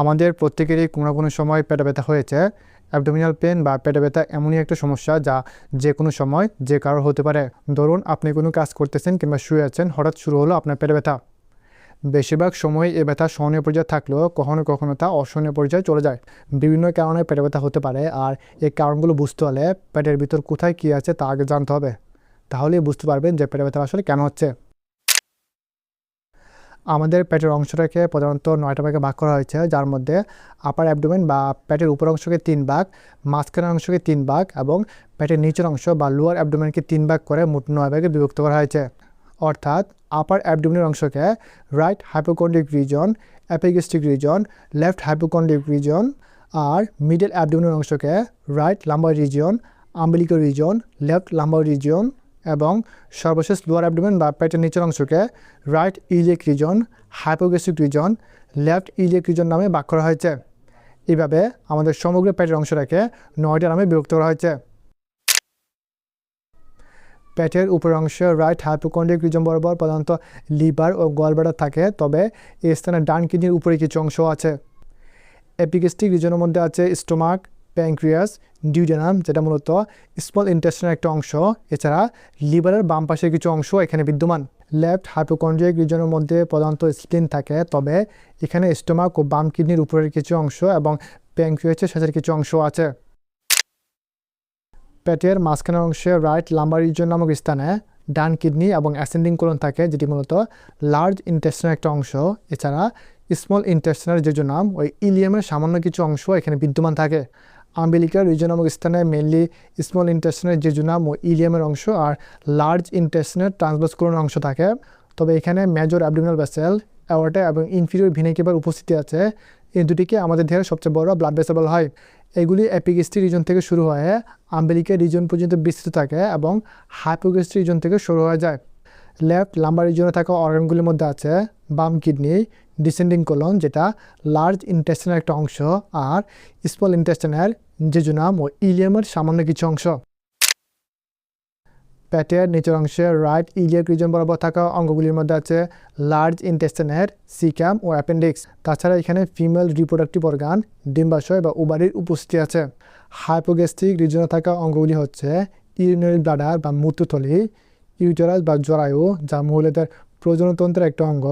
আমাদের প্রত্যেকেরই কোনো না কোনো সময় পেটে ব্যথা হয়েছে অ্যাবডোমিনাল পেন বা পেটে ব্যথা এমনই একটা সমস্যা যা যে কোনো সময় যে কারোর হতে পারে। ধরুন, আপনি কোনো কাজ করতেছেন কিংবা শুয়ে আছেন, হঠাৎ শুরু হলো আপনার পেটে ব্যথা। বেশিরভাগ সময় এ ব্যথা সহনীয় পর্যায়ে থাকলেও কখনো কখনো তা অসহনীয় পর্যায়ে চলে যায়। বিভিন্ন কারণে পেটে ব্যথা হতে পারে আর এই কারণগুলো বুঝতে হলে পেটের ভিতর কোথায় কী আছে তা আগে জানতে হবে। তাহলেই বুঝতে পারবেন যে পেটে ব্যথা আসলে কেন হচ্ছে। আমাদের পেটের অংশটাকে প্রধানত নয়টা ভাগে ভাগ করা হয়েছে, যার মধ্যে আপার অ্যাবডোমেন বা পেটের উপর অংশকে তিন ভাগ, মাঝখানের অংশকে তিন ভাগ এবং পেটের নিচের অংশ বা লোয়ার অ্যাবডোমেনকে তিন ভাগ করে মোট নয় ভাগে বিভক্ত করা হয়েছে। অর্থাৎ আপার অ্যাবডোমিনের অংশকে right hypochondriac region epigastric region left hypochondriac region আর মিডল অ্যাবডোমিনের অংশকে right lumbar region umbilical region left lumbar region এবং সর্বশেষ লোয়ার অ্যাবডোমেন বা পেটের নিচের অংশকে right iliac region hypogastric region left iliac region নামে ভাগ করা হয়েছে। এইভাবে আমাদের সমগ্র পেটের অংশটাকে নয়টা নামে বিভক্ত করা হয়েছে। পেটের উপরের অংশে রাইট হাইপোকন্ড্রিক রিজন বরাবর প্রধানত লিভার ও গলব্লাডার থাকে, তবে এই স্থানে ডান কিডনির উপরে কিছু অংশ আছে। এপিগেস্টিক রিজনের মধ্যে আছে স্টোমাক প্যাঙ্ক্রিয়াস ডিউডেনাম যেটা মূলত স্মল ইন্টেস্টিনের একটা অংশ, এছাড়া লিভারের বাম পাশের কিছু অংশ এখানে বিদ্যমান। লেফট হাইপোকন্ড্রিক রিজনের মধ্যে প্রধানত স্প্লিন থাকে, তবে এখানে স্টোমাক ও বাম কিডনির উপরের কিছু অংশ এবং প্যাঙ্ক্রিয়াসের শেষের কিছু অংশ আছে। পেটের মাঝখানের অংশে রাইট লাম্বার রিজন নামক স্থানে ডান কিডনি এবং অ্যাসেন্ডিং কোলন থাকে, যেটি মূলত লার্জ ইন্টেস্টিনের একটা অংশ। এছাড়া স্মল ইন্টেস্টিনের যে নাম ওই ইলিয়ামের সামান্য কিছু অংশ এখানে বিদ্যমান থাকে। আম্বিলিকার রিজন নামক স্থানে মেনলি স্মল ইন্টেস্টিনের যে নাম ও ইলিয়ামের অংশ আর লার্জ ইন্টেস্টিনের ট্রান্সভার্স কোলনের অংশ থাকে। তবে এখানে মেজর অ্যাবডোমিনাল ভেসেল অ্যাওয়ার্টে এবং ইনফিরিয়র ভিনেকেবার উপস্থিতি আছে। এই দুটিকে আমাদের দেহের সবচেয়ে বড় ব্লাড ভেসেল বলা হয়। এগুলি অ্যাপিগেস্টি রিজন থেকে শুরু হয়ে আম্বেলিকা রিজন পর্যন্ত বিস্তৃত থাকে এবং হাইপোগেস্টি রিজন থেকে শুরু হয়ে যায়। লেফট লাম্বার রিজনে থাকা অর্গানগুলির মধ্যে আছে বাম কিডনি ডিসেন্ডিং কোলন যেটা লার্জ ইন্টেস্টিনের একটা অংশ আর স্মল ইন্টেস্টিনের জেজুনাম ও ইলিয়ামের সামান্য কিছু অংশ। পেটের নিচের অংশে রাইট ইলিয়াক রিজন বরাবর থাকা অঙ্গগুলির মধ্যে আছে লার্জ ইন্টেস্টিনের সিকাম ও অ্যাপেন্ডিক্স তাছাড়া এখানে ফিমেল রিপ্রোডাক্টিভ অর্গান ডিম্বাশয় বা উবারির উপস্থিতি আছে। হাইপোগ্যাস্ট্রিক রিজনে থাকা অঙ্গগুলি হচ্ছে ইউরিনারি ব্লাডার বা মূত্রথলি ইউটেরাস বা জরায়ু, যা মহিলাদের প্রজনতন্ত্রের একটা অঙ্গ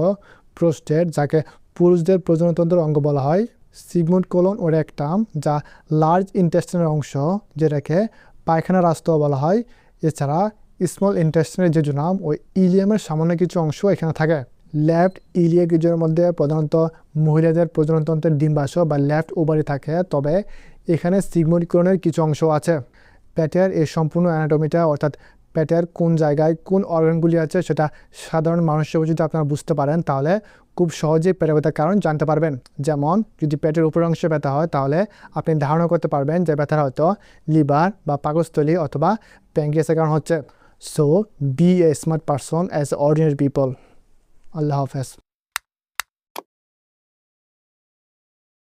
প্রোস্টেট যাকে পুরুষদের প্রজনতন্ত্রের অঙ্গ বলা হয়। সিগমুন্ড কোলন ও রেকটাম যা লার্জ ইন্টেস্টিনের অংশ, যেটাকে পায়খানা রাস্তা বলা হয়। এছাড়া স্মল ইন্টেস্টিনের যে নাম ওই ইলিয়ামের সামান্য কিছু অংশ এখানে থাকে। লেফট ইলিয়া রিজনের মধ্যে প্রধানত মহিলাদের প্রজননতন্ত্রের ডিম্বাশয় বা লেফট ওভারি থাকে, তবে এখানে সিগমোনিকরণের কিছু অংশ আছে। পেটের এই সম্পূর্ণ অ্যানাটমিটা অর্থাৎ পেটের কোন জায়গায় কোন অর্গানগুলি আছে সেটা সাধারণ মানুষের যদি আপনারা বুঝতে পারেন, তাহলে খুব সহজেই পেটে ব্যথার কারণ জানতে পারবেন। যেমন, যদি পেটের উপর অংশে ব্যথা হয়, তাহলে আপনি ধারণা করতে পারবেন যে ব্যথার হয়তো লিভার বা পাকস্থলী অথবা প্যাঙ্গিয়াসের কারণ হচ্ছে। So be a smart person as ordinary people আল্লাহ হাফেজ।